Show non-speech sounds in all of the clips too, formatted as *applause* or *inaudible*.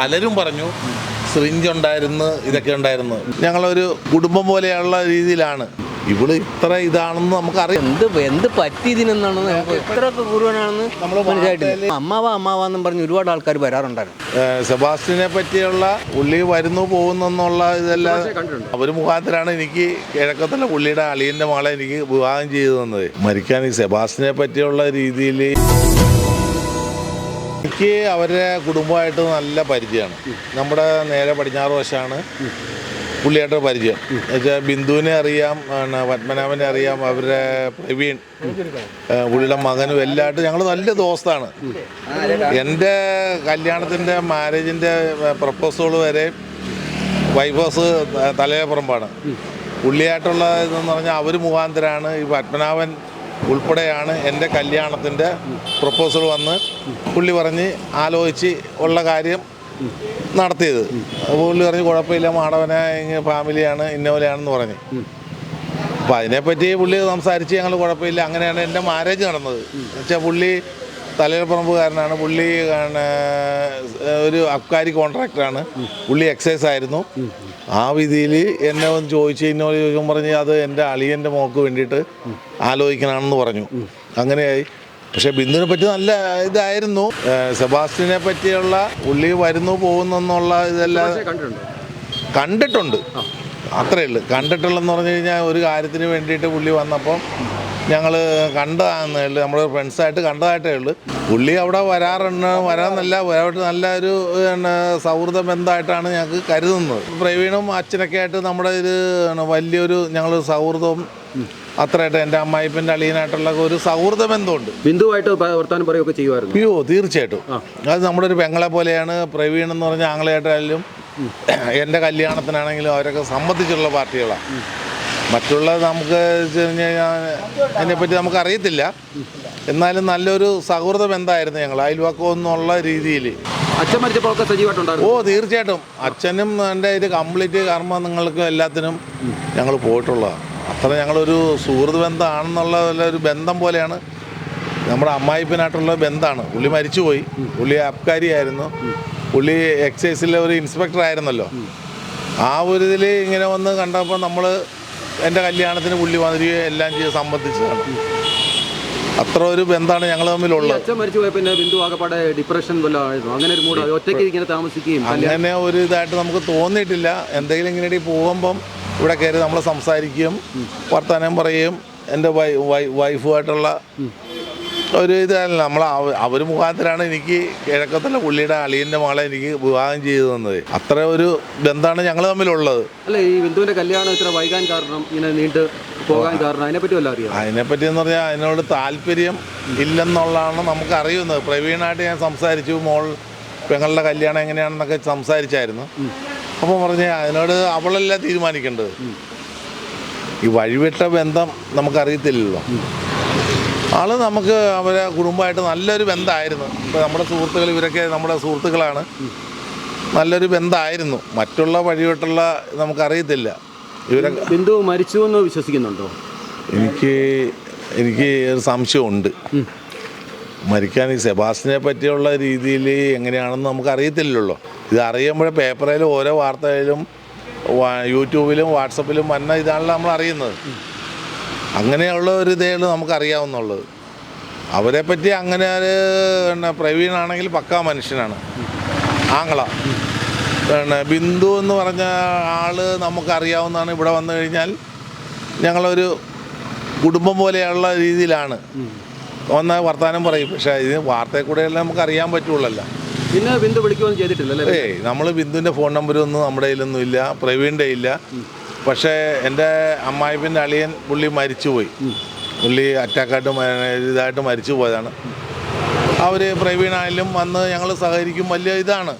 പലരും പറഞ്ഞു സിറിഞ്ച് ഉണ്ടായിരുന്നു ഇതൊക്കെ ഉണ്ടായിരുന്നു. ഞങ്ങളൊരു കുടുംബം പോലെയുള്ള രീതിയിലാണ്. ഇവൾ ഇത്ര ഇതാണെന്ന് നമുക്കറിയാം. എന്ത് എന്ത് പറ്റി ഇതിനെന്നാണ് നമുക്ക് ഇത്രയൊക്കെ കുറുവനാണെന്ന് മനസ്സിലായിട്ടില്ല. അമ്മാവ അമ്മാവാന്നും പറഞ്ഞ് ഒരുപാട് ആൾക്കാർ വരാറുണ്ടായിരുന്നു. സെബാസ്റ്റിനെ പറ്റിയുള്ള പുള്ളി വരുന്നു പോകുന്നെന്നുള്ള ഇതെല്ലാം അവർ മുഖാന്തരാണ് എനിക്ക് കിഴക്കത്തുള്ള പുള്ളിയുടെ അളിയന്റെ മകളെ എനിക്ക് വിവാഹം ചെയ്തു തന്നത്. മരിക്കാൻ ഈ സെബാസ്റ്റിനെ പറ്റിയുള്ള രീതിയിൽ എനിക്ക് അവരുടെ കുടുംബമായിട്ട് നല്ല പരിചയമാണ്. നമ്മുടെ നേരെ പടിഞ്ഞാറ് വശമാണ് പുള്ളിയായിട്ട് പരിചയം. എന്നുവെച്ചാൽ ബിന്ദുവിനെ അറിയാം പത്മനാഭനെ അറിയാം അവരുടെ പ്രവീൺ പുള്ളിയുടെ മകനും എല്ലായിട്ട് ഞങ്ങൾ നല്ല ദോസ്താണ്. എന്റെ കല്യാണത്തിന്റെ മാരേജിന്റെ പ്രപ്പോസൽ വരെ വൈഫ് ഹൗസ് തലയപ്പുറമ്പാണ് പുള്ളിയായിട്ടുള്ള ഇതെന്ന് പറഞ്ഞാൽ അവർ മുഖാന്തരാണ്. ഈ പത്മനാഭൻ ഉൾപ്പെടെയാണ് എന്റെ കല്യാണത്തിന്റെ പ്രപ്പോസൽ വന്ന് പുള്ളി പറഞ്ഞ് ആലോചിച്ച് ഉള്ള കാര്യം നടത്തിയത്. അപ്പോൾ പുള്ളി പറഞ്ഞ് കുഴപ്പമില്ല മാടവനെ ഇങ്ങനെ ഫാമിലിയാണ് ഇന്ന പോലെയാണെന്ന് പറഞ്ഞ്. അപ്പം അതിനെപ്പറ്റി പുള്ളി സംസാരിച്ച് ഞങ്ങൾ കുഴപ്പമില്ല അങ്ങനെയാണ് എന്റെ മാരേജ് നടന്നത്. എന്നുവെച്ചാൽ പുള്ളി തലയിൽപ്പറമ്പുകാരനാണ് പുള്ളി ഒരു അബ്കാരി കോൺട്രാക്ടറാണ്. പുള്ളി എക്സൈസ് ആയിരുന്നു. ആ വിധിയിൽ എന്നെ ഒന്ന് ചോദിച്ചു എന്നോട് ചോദിക്കാൻ പറഞ്ഞ് അത് എന്റെ അളിയന്റെ മോക്ക് വേണ്ടിയിട്ട് ആലോചിക്കണമെന്ന് പറഞ്ഞു. അങ്ങനെയായി. പക്ഷെ ബിന്ദുവിനെ പറ്റി നല്ല ഇതായിരുന്നു. സെബാസ്റ്റിനെ പറ്റിയുള്ള പുള്ളി വരുന്നു പോകുന്നെന്നുള്ള ഇതെല്ലാം കണ്ടിട്ടുണ്ട്. അത്രേ ഉള്ളൂ. കണ്ടിട്ടുള്ളതെന്ന് പറഞ്ഞു കഴിഞ്ഞാൽ ഒരു കാര്യത്തിന് വേണ്ടിയിട്ട് പുള്ളി വന്നപ്പം ഞങ്ങൾ കണ്ടതാണെന്നേ ഉള്ളു. നമ്മൾ ഫ്രണ്ട്സായിട്ട് കണ്ടതായിട്ടേ ഉള്ളൂ. പുള്ളി അവിടെ വരാറുണ്ട്. വരാമെന്നല്ല വരാട്ട് നല്ല ഒരു പിന്നെ സൗഹൃദ ബന്ധമായിട്ടാണ് ഞങ്ങൾക്ക് കരുതുന്നത്. പ്രവീണും അച്ഛനൊക്കെ ആയിട്ട് നമ്മുടെ ഇത് വലിയൊരു ഞങ്ങൾ സൗഹൃദവും അത്രയായിട്ട് എന്റെ അമ്മായിപ്പന്റെ അളിയനായിട്ടുള്ള ഒരു സൗഹൃദ ബന്ധമുണ്ട്. ബിന്ദുവായിട്ട് വർത്തമാനം വർത്താനം പറയുകയൊക്കെ ചെയ്യുമായിരുന്നു? അയ്യോ തീർച്ചയായിട്ടും. അത് നമ്മുടെ ഒരു പെങ്ങളെ പോലെയാണ് പ്രവീൺ എന്ന് പറഞ്ഞ ആംഗ്ലയായിട്ടായാലും എന്റെ കല്യാണത്തിനാണെങ്കിലും അവരൊക്കെ സംബന്ധിച്ചുള്ള പാർട്ടികളാണ് മറ്റുള്ള നമുക്ക് കഴിഞ്ഞാൽ അതിനെപ്പറ്റി നമുക്ക് അറിയത്തില്ല എന്നാലും നല്ലൊരു സൗഹൃദ ബന്ധമായിരുന്നു ഞങ്ങൾ? അയൽവക്കം എന്നുള്ള രീതിയിൽ. അച്ഛൻ മരിച്ചപ്പോഴൊക്കെ ഓ തീർച്ചയായിട്ടും. അച്ഛനും എന്റെ ഇത് കംപ്ലീറ്റ് കർമ്മ നിങ്ങൾക്കും എല്ലാത്തിനും ഞങ്ങൾ പോയിട്ടുള്ളതാണ്. അത്ര ഞങ്ങളൊരു സുഹൃത്ത് ബന്ധമാണെന്നുള്ള ഒരു ബന്ധം പോലെയാണ്. നമ്മുടെ അമ്മായിപ്പനായിട്ടുള്ള ബന്ധമാണ്. പുള്ളി മരിച്ചുപോയി. പുള്ളി അബ്കാരിയായിരുന്നു. പുള്ളി എക്സൈസിലെ ഒരു ഇൻസ്പെക്ടർ ആയിരുന്നല്ലോ ആ ഒരു ഇതിൽ ഇങ്ങനെ വന്ന് കണ്ടപ്പോൾ നമ്മൾ എന്റെ കല്യാണത്തിന് പുള്ളി വന്നിരിക്കുകയും എല്ലാം ചെയ്ത് സംബന്ധിച്ചതാണ് അത്ര ഒരു ബന്ധമാണ് ഞങ്ങൾ തമ്മിലുള്ളത്. അച്ഛൻ മരിച്ചു പോയ പിന്നെ ബിന്ദു ആകപ്പാടെ ഡിപ്രഷൻ വല്ല ആയിരുന്നു. അങ്ങനെ ഒരു മൂഡ് ഒറ്റയ്ക്ക് ഇങ്ങനെ താമസിക്കുകയും അങ്ങനെ ഒരു ഇതായിട്ട് നമുക്ക് തോന്നിയിട്ടില്ല. എന്തെങ്കിലും ഇങ്ങനെ പോകുമ്പം ഇവിടെ കയറി നമ്മൾ സംസാരിക്കുകയും വർത്തമാനം പറയുകയും എന്റെ വൈഫുമായിട്ടുള്ള ഒരു ഇതല്ല. നമ്മൾ അവർ മുഖാന്തരാണ് എനിക്ക് കിഴക്കത്തുള്ള പുള്ളിയുടെ അളിയന്റെ മകളെ എനിക്ക് വിവാഹം ചെയ്തു തന്നത്. അത്ര ഒരു ബന്ധമാണ് ഞങ്ങൾ തമ്മിലുള്ളത്. അല്ല ഈ ബിന്ദുവിന്റെ കല്യാണം ഇത്ര വൈകാൻ കാരണം ഇങ്ങനെ നീണ്ട് പോകാൻ കാരണം അതിനെപ്പറ്റി വല്ല അറിയാം? അതിനെപ്പറ്റി എന്ന് പറഞ്ഞാൽ അതിനോട് താല്പര്യം ഇല്ലെന്നുള്ളതാണ് നമുക്ക് അറിയുന്നത് പ്രവീണായിട്ട് ഞാൻ സംസാരിച്ചു മോൾ പെങ്ങളുടെ കല്യാണം എങ്ങനെയാണെന്നൊക്കെ സംസാരിച്ചായിരുന്നു. അപ്പോൾ പറഞ്ഞ അതിനോട് അവളല്ല തീരുമാനിക്കേണ്ടത്. ഈ വഴിവിട്ട ബന്ധം നമുക്കറിയത്തില്ലല്ലോ. ആൾ നമുക്ക് അവരെ കുടുംബമായിട്ട് നല്ലൊരു ബന്ധമായിരുന്നു ഇപ്പോൾ നമ്മുടെ സുഹൃത്തുക്കൾ ഇവരൊക്കെ നമ്മുടെ സുഹൃത്തുക്കളാണ്. നല്ലൊരു ബന്ധമായിരുന്നു മറ്റുള്ള വഴിവിട്ടുള്ള നമുക്കറിയത്തില്ല. ഇവരൊക്കെ ബിന്ദു മരിച്ചു എന്ന് വിശ്വസിക്കുന്നുണ്ടോ? എനിക്ക് എനിക്ക് ഒരു സംശയമുണ്ട്. മരിക്കാൻ ഈ സെബാസ്റ്റിനെ പറ്റിയുള്ള രീതിയിൽ എങ്ങനെയാണെന്ന് നമുക്ക് അറിയത്തില്ലല്ലോ ഇത് അറിയുമ്പോഴേ പേപ്പറിലും ഓരോ വാർത്തയിലും യൂട്യൂബിലും വാട്സപ്പിലും വന്ന ഇതാണല്ലോ നമ്മൾ അറിയുന്നത് അങ്ങനെയുള്ള ഒരു ഇതേയുള്ളൂ നമുക്കറിയാവുന്നുള്ളത്. അവരെ പറ്റി അങ്ങനെ ഒരു പിന്നെ പ്രവീണാണെങ്കിൽ പക്കാ മനുഷ്യനാണ്. ആങ്ങള. പിന്നെ ബിന്ദു എന്ന് പറഞ്ഞ ആൾ നമുക്കറിയാവുന്നതാണ്. ഇവിടെ വന്നു കഴിഞ്ഞാൽ ഞങ്ങളൊരു കുടുംബം പോലെയുള്ള രീതിയിലാണ്. ഒന്ന് വർത്തമാനം പറയും. പക്ഷേ ഇത് വാർത്തയിൽ കൂടെയല്ലേ നമുക്ക് അറിയാൻ പറ്റുള്ളല്ല. പിന്നെ ബിന്ദു വിളിക്കുകയൊന്നും ചെയ്തിട്ടില്ല അല്ലേ ഏയ് നമ്മൾ ബിന്ദുവിന്റെ ഫോൺ നമ്പരൊന്നും നമ്മുടെ കയ്യിലൊന്നും ഇല്ല. പ്രവീണിന്റെ ഇല്ല. പക്ഷേ എന്റെ അമ്മായിപ്പിന്റെ അളിയൻ പുള്ളി മരിച്ചുപോയി. പുള്ളി അറ്റാക്കായിട്ട് ഇതായിട്ട് മരിച്ചു പോയതാണ്. അവർ പ്രവീണായാലും വന്ന് ഞങ്ങൾ സഹകരിക്കും വലിയ ഇതാണ്.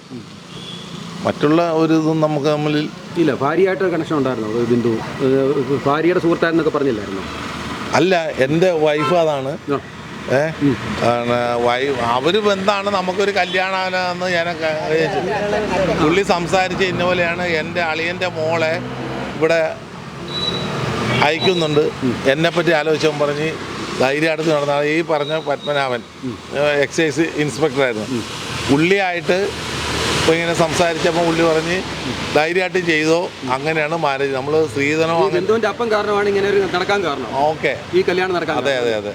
മറ്റുള്ള ഒരു ഇതും നമുക്ക് തമ്മിൽ ഇല്ല ഭാര്യയായിട്ട് കണക്ഷൻ ഉണ്ടായിരുന്നു? ബിന്ദു ഭാര്യയുടെ സുഹൃത്തായിരുന്നൊക്കെ പറഞ്ഞില്ലായിരുന്നു? അല്ല എന്റെ വൈഫ് അതാണ്. അവർ എന്താണ് നമുക്കൊരു കല്യാണമെന്ന് ഞാൻ പുള്ളി സംസാരിച്ച് ഇന്നപോലെയാണ് എന്റെ അളിയന്റെ മോളെ ഇവിടെ അയക്കുന്നുണ്ട്. എന്നെപ്പറ്റി ആലോചിച്ചവൻ പറഞ്ഞ് ധൈര്യമായിട്ട് നടന്ന ഈ പറഞ്ഞ പത്മനാഭൻ എക്സൈസ് ഇൻസ്പെക്ടറായിരുന്നു ഉള്ളിയായിട്ട് അപ്പോൾ ഇങ്ങനെ സംസാരിച്ചപ്പോൾ ഉള്ളി പറഞ്ഞ് ധൈര്യമായിട്ട് ചെയ്തോ അങ്ങനെയാണ് മാനേജ് നമ്മൾ സ്ത്രീധനോ അപ്പം കാരണമാണ് ഇങ്ങനെ ഒരു നടക്കാൻ കാരണം. ഓക്കെ. ഈ കല്യാണം നടക്കാൻ അതെ. അതെ അതെ.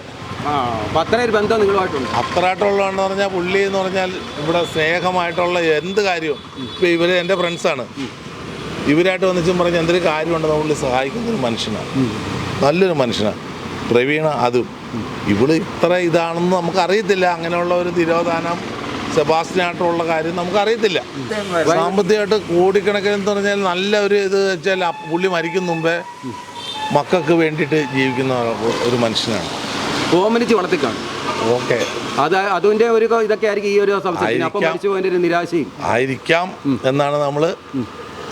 അത്ര ഒരു ബന്ധം നിങ്ങളുമായിട്ടുണ്ട്? അത്രയായിട്ടുള്ളതെന്ന് പറഞ്ഞാൽ പുള്ളി എന്ന് പറഞ്ഞാൽ ഇവിടെ സ്നേഹമായിട്ടുള്ള എന്ത് കാര്യവും ഇപ്പം ഇവർ എന്റെ ഫ്രണ്ട്സാണ് ഇവരായിട്ട് വന്നിച്ചും പറഞ്ഞ് എന്തൊരു കാര്യമുണ്ട് പുള്ളി സഹായിക്കുന്ന ഒരു മനുഷ്യനാണ്. നല്ലൊരു മനുഷ്യനാണ്. പ്രവീണ അതും. ഇവൾ ഇത്ര ഇതാണെന്ന് നമുക്കറിയത്തില്ല. അങ്ങനെയുള്ള ഒരു തിരോധാനം സെബാസ്റ്റിനായിട്ടുള്ള കാര്യം നമുക്കറിയത്തില്ല. സാമ്പത്തികമായിട്ട് കോടിക്കണക്കിന് എന്ന് പറഞ്ഞാൽ നല്ല ഒരു ഇത് വെച്ചാൽ പുള്ളി മരിക്കും മുമ്പേ മക്കൾക്ക് വേണ്ടിയിട്ട് ജീവിക്കുന്ന ഒരു മനുഷ്യനാണ്. ഓമനിച്ച് വളർത്തിക്കാണ്. ഓക്കെ. അത് അതിന്റെ ഒരു ഇതൊക്കെ ആയിരിക്കും ഈ ഒരു സംശയം അപ്പം ആയിരിക്കാം. മരിച്ചു പോയതിന്റെ ഒരു നിരാശയും. ആയിരിക്കാം എന്നാണ് നമ്മൾ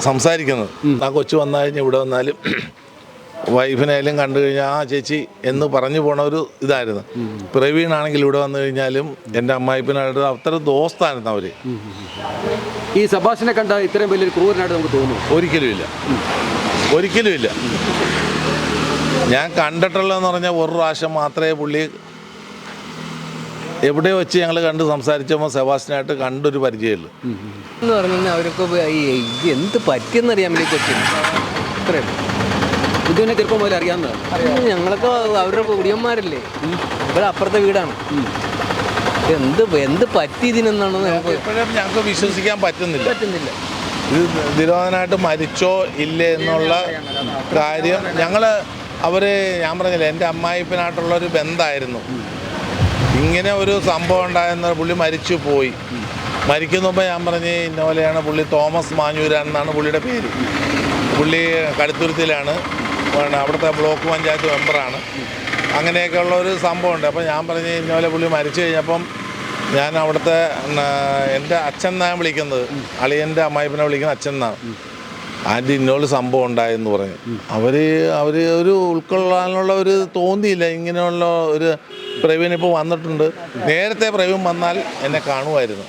സംസാരിക്കുന്നത് ആ കൊച്ചു വന്നു കഴിഞ്ഞാൽ ഇവിടെ വന്നാലും വൈഫിനായാലും കണ്ടു കഴിഞ്ഞാൽ ആ ചേച്ചി എന്ന് പറഞ്ഞു പോണ ഒരു ഇതായിരുന്നു. പ്രവീണാണെങ്കിൽ ഇവിടെ വന്നു കഴിഞ്ഞാലും എന്റെ അമ്മായിപ്പിനായിട്ട് അത്ര ദോസ്തായിരുന്നു അവർ. ഈ സബാഷിനെ കണ്ട ഇത്രയും വലിയൊരു ക്രൂരനായിട്ട് നമുക്ക് തോന്നുന്നു. ഒരിക്കലും ഇല്ല. ഒരിക്കലും ഇല്ല. ഞാൻ കണ്ടിട്ടുള്ളതെന്ന് പറഞ്ഞാൽ ഒരു പ്രാവശ്യം മാത്രമേ പുള്ളി എവിടെ വെച്ച് ഞങ്ങൾ കണ്ട് സംസാരിച്ചപ്പോൾ സെബാസ്റ്റിനായിട്ട് കണ്ടൊരു പരിചയമുള്ളൂ എന്ന് പറഞ്ഞാൽ അവരൊക്കെ ഈ ഇത് എന്ത് പറ്റിയെന്നറിയാൻ വേണ്ടി കൊച്ചിന്. അത്രയും ഇതിനെ ചെറുപ്പം മുതൽ അറിയാവുന്നതാണ് ഞങ്ങളൊക്കെ അവരുടെ കുടിയന്മാരല്ലേ? ഇവിടെ അപ്പുറത്തെ വീടാണ്. എന്ത് എന്ത് പറ്റി ഇതിനെന്നാണ് നമുക്ക് ഇപ്പോഴും ഞങ്ങൾക്ക് വിശ്വസിക്കാൻ പറ്റുന്നില്ല. പറ്റുന്നില്ല. ഇത് മരിച്ചോ ഇല്ലേ എന്നുള്ള കാര്യം ഞങ്ങൾ അവർ ഞാൻ പറഞ്ഞില്ല എന്റെ അമ്മായിപ്പനായിട്ടുള്ള ഒരു ബന്ധമായിരുന്നു ഇങ്ങനെ ഒരു സംഭവം ഉണ്ടായെന്ന് പുള്ളി മരിച്ചു പോയി. മരിക്കുന്ന മുമ്പ് ഞാൻ പറഞ്ഞ് ഇന്ന പോലെയാണ് പുള്ളി തോമസ് മാഞ്ഞൂരാൻ എന്നാണ് പുള്ളിയുടെ പേര്. പുള്ളി കടുത്തുരുത്തിലാണ് അവിടുത്തെ ബ്ലോക്ക് പഞ്ചായത്ത് മെമ്പറാണ്. അങ്ങനെയൊക്കെയുള്ള ഒരു സംഭവമുണ്ട്. അപ്പോൾ ഞാൻ പറഞ്ഞ് ഇന്ന പോലെ പുള്ളി മരിച്ചു കഴിഞ്ഞപ്പം ഞാൻ അവിടുത്തെ എന്റെ അച്ഛൻ എന്നാണ് വിളിക്കുന്നത്. അളിയന്റെ അമ്മായിപ്പനെ വിളിക്കുന്ന അച്ഛൻ എന്നാണ്. ആന്റി ഇന്നോട് സംഭവം ഉണ്ടായെന്ന് പറഞ്ഞു. അവർ അവർ ഒരു ഉൾക്കൊള്ളാനുള്ള ഒരു തോന്നിയില്ല. ഇങ്ങനെയുള്ള ഒരു പ്രവീൺ ഇപ്പോൾ വന്നിട്ടുണ്ട്. നേരത്തെ പ്രവീൺ വന്നാൽ എന്നെ കാണുമായിരുന്നു.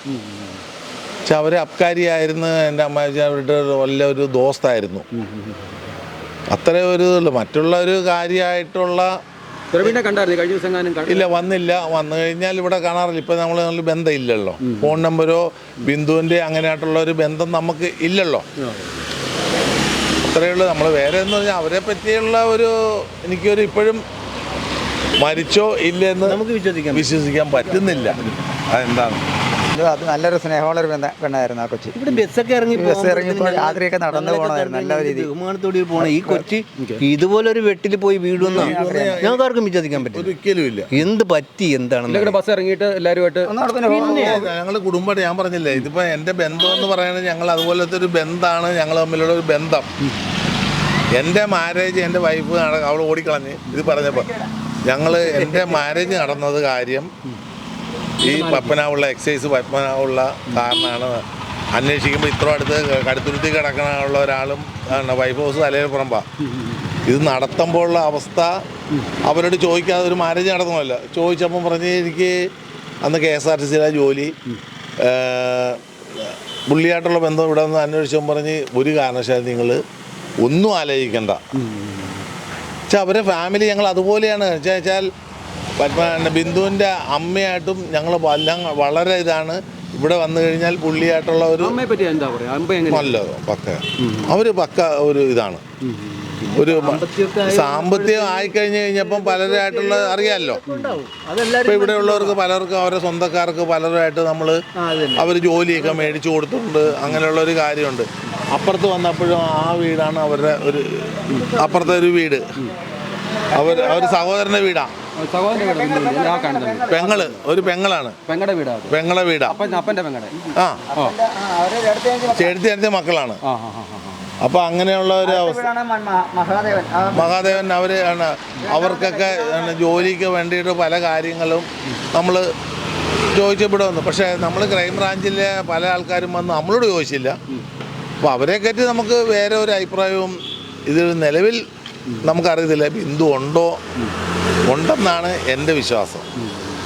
പക്ഷെ അവർ അബ്കാരിയായിരുന്നു എന്റെ അമ്മ അവരുടെ വല്ല ഒരു ദോസ്തായിരുന്നു. അത്ര ഒരു ഇതുള്ളൂ മറ്റുള്ള ഒരു കാര്യമായിട്ടുള്ള കണ്ടായിരുന്നു? കഴിഞ്ഞ ദിവസം ഇല്ല വന്നില്ല. വന്നു കഴിഞ്ഞാൽ ഇവിടെ കാണാറില്ല. ഇപ്പം നമ്മൾ നല്ല ബന്ധമില്ലല്ലോ. ഫോൺ നമ്പരോ ബിന്ദുവിന്റെ അങ്ങനെയായിട്ടുള്ള ഒരു ബന്ധം നമുക്ക് ഇല്ലല്ലോ. അത്രയേ ഉള്ളൂ. നമ്മൾ വേറെ എന്ന് പറഞ്ഞാൽ അവരെ പറ്റിയുള്ള ഒരു എനിക്കൊരു ഇപ്പോഴും മരിച്ചോ ഇല്ലെന്ന് നമുക്ക് വിശ്വസിക്കാം. വിശ്വസിക്കാൻ പറ്റുന്നില്ല. അതെന്താണ്? അത് നല്ലൊരു സ്നേഹമുള്ള ഒരു പെണ്ണ- പെണ്ണായിരുന്നു ആ കൊച്ചി. ഇവിടെ ബസ്സൊക്കെ ഇറങ്ങി ബസ് ഇറങ്ങിയപ്പോൾ രാത്രിയൊക്കെ നടന്നു പോകണമായിരുന്നു നല്ല രീതി വിമാനത്തോടി പോണ ഈ കൊച്ചി ഇതുപോലെ ഒരു വെട്ടിൽ പോയി വീടുന്ന ഞങ്ങൾക്ക് ആർക്കും വിശ്വസിക്കാൻ പറ്റില്ല. ഒരിക്കലും ഇല്ല. എന്ത് പറ്റി എന്താണെന്ന് ഇവിടെ ബസ് ഇറങ്ങിയിട്ട് എല്ലാവരുമായിട്ട് ഞങ്ങൾ കുടുംബമായിട്ട് ഞാൻ പറഞ്ഞില്ലേ ഇതിപ്പോ എന്റെ ബന്ധം എന്ന് പറയുന്നത് ഞങ്ങൾ അതുപോലത്തെ ഒരു ബന്ധമാണ് ഞങ്ങൾ തമ്മിലുള്ള ഒരു ബന്ധം. എന്റെ മാരേജ് എന്റെ വൈഫ് അവൾ ഓടിക്കളഞ്ഞ് ഇത് പറഞ്ഞപ്പോൾ ഞങ്ങൾ എന്റെ മാരേജ് നടന്നത് കാര്യം ഈ പപ്പനാവുള്ള എക്സൈസ് പപ്പനാവുള്ള കാരണമാണ്. അന്വേഷിക്കുമ്പോൾ ഇത്ര അടുത്ത് കടുത്തുരുത്തി കിടക്കാനുള്ള ഒരാളും വൈഫ് ഹൗസ് തലയിൽപ്പുറമ്പ ഇത് നടത്തുമ്പോഴുള്ള അവസ്ഥ അവരോട് ചോദിക്കാതെ ഒരു മാരേജ് നടത്തണമല്ല ചോദിച്ചപ്പം പറഞ്ഞ് എനിക്ക് അന്ന് കെ എസ് ആർ ടി സിയിലെ ജോലി പുള്ളിയായിട്ടുള്ള ബന്ധം ഇവിടെ നിന്ന് അന്വേഷിച്ചപ്പോൾ പറഞ്ഞ് ഒരു കാരണവശാലും നിങ്ങൾ ഒന്നും ആലോചിക്കണ്ട. പക്ഷെ അവരെ ഫാമിലി ഞങ്ങൾ അതുപോലെയാണ്. വെച്ചാൽ ബിന്ദുവിന്റെ അമ്മയായിട്ടും ഞങ്ങൾ വളരെ ഇതാണ്. ഇവിടെ വന്നു കഴിഞ്ഞാൽ പുള്ളിയായിട്ടുള്ള ഒരു നല്ലത് പക്ക. അവർ പക്ക ഒരു ഇതാണ്. ഒരു സാമ്പത്തികം ആയിക്കഴിഞ്ഞ് കഴിഞ്ഞപ്പം പലരായിട്ടുള്ള അറിയാമല്ലോ ഇവിടെ ഉള്ളവർക്ക് പലർക്കും അവരുടെ സ്വന്തക്കാർക്ക് പലരുമായിട്ട് നമ്മൾ അവർ ജോലിയൊക്കെ മേടിച്ചു കൊടുത്തിട്ടുണ്ട്. അങ്ങനെയുള്ള ഒരു കാര്യമുണ്ട്. അപ്പുറത്ത് വന്നപ്പോഴും ആ വീടാണ് അവരുടെ ഒരു അപ്പുറത്തെ ഒരു വീട്. അവർ അവർ സഹോദരന്റെ വീടാണ് പെങ്ങൾ ഒരു പെങ്ങളാണ്. പെങ്ങളെ വീടാ. അപ്പന്റെ ആ. മക്കളാണ്. അപ്പൊ അങ്ങനെയുള്ള ഒരു അവസ്ഥ. മഹാദേവൻ. അവർ അവർക്കൊക്കെ ജോലിക്ക് വേണ്ടിയിട്ട് പല കാര്യങ്ങളും നമ്മൾ ചോദിച്ചപ്പെടുന്നു. വന്നു പക്ഷേ നമ്മൾ ക്രൈം ബ്രാഞ്ചിലെ പല ആൾക്കാരും വന്ന് നമ്മളോട് ചോദിച്ചില്ല. അപ്പോൾ അവരെ കയറ്റി നമുക്ക് വേറെ ഒരു അഭിപ്രായവും ഇത് നിലവിൽ നമുക്കറിയത്തില്ല. ബിന്ദു ഉണ്ടോ? ഉണ്ടെന്നാണ് എന്റെ വിശ്വാസം.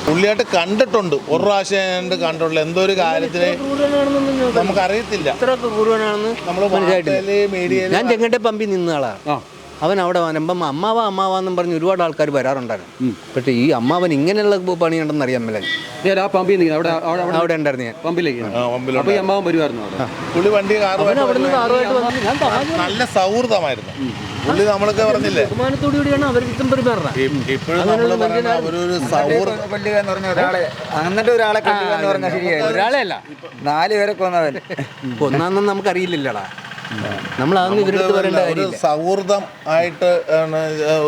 പുള്ളിയായിട്ട് കണ്ടിട്ടുണ്ട്. ഒരു പ്രാവശ്യം കണ്ടിട്ടുണ്ട് കണ്ടിട്ടുള്ളൂ എന്തോ ഒരു കാര്യത്തിന് നമുക്കറിയത്തില്ല. നമ്മൾ മീഡിയയിൽ ഞാൻ ചെങ്ങട്ടെ പമ്പി നിന്ന അവൻ അവിടെ വരുമ്പം അമ്മാവ അമ്മാവാന്നും പറഞ്ഞ് ഒരുപാട് ആൾക്കാർ വരാറുണ്ടായിരുന്നു. പക്ഷേ ഈ അമ്മാവൻ ഇങ്ങനെയുള്ള പണിയുണ്ടെന്ന് അറിയാൻ മേലെ ഞാൻ ആ പമ്പിൽ നിന്ന് അവിടെ അവിടെ ഉണ്ടായിരുന്നു ഞാൻ. പമ്പിലേക്ക്. ആ, അപ്പൊ ഈ അമ്മാവൻ വരുമായിരുന്നു അവിടെ. പുള്ളി വണ്ടി അവിടെ നിന്ന് കാറുമായിട്ട് വന്ന് നല്ല സൗഹൃദമായിരുന്നു. പുള്ളി നമ്മളൊക്കെ പറഞ്ഞില്ലേ? ബഹുമാനത്തോടു കൂടിയാണ് അവർ ഇത്തം പെരുമാറുക ഇപ്പോഴും നമ്മൾ പറയുന്ന സൗഹൃദം എന്ന് പറഞ്ഞ ഒരാളെ അങ്ങനത്തെ ഒരാളെ കൊല്ലുക എന്ന് പറഞ്ഞാൽ ശരിയായി. ഒരാളെ അല്ല. നാല് പേരെ കൊന്നവൻ. നമുക്ക് നമുക്കറിയില്ലല്ലോടാ. നമ്മൾ അതൊന്നും ഇവരെടുത്ത് പറയേണ്ട ഒരു കാര്യമില്ല. സൗഹൃദം ആയിട്ട് ആണ്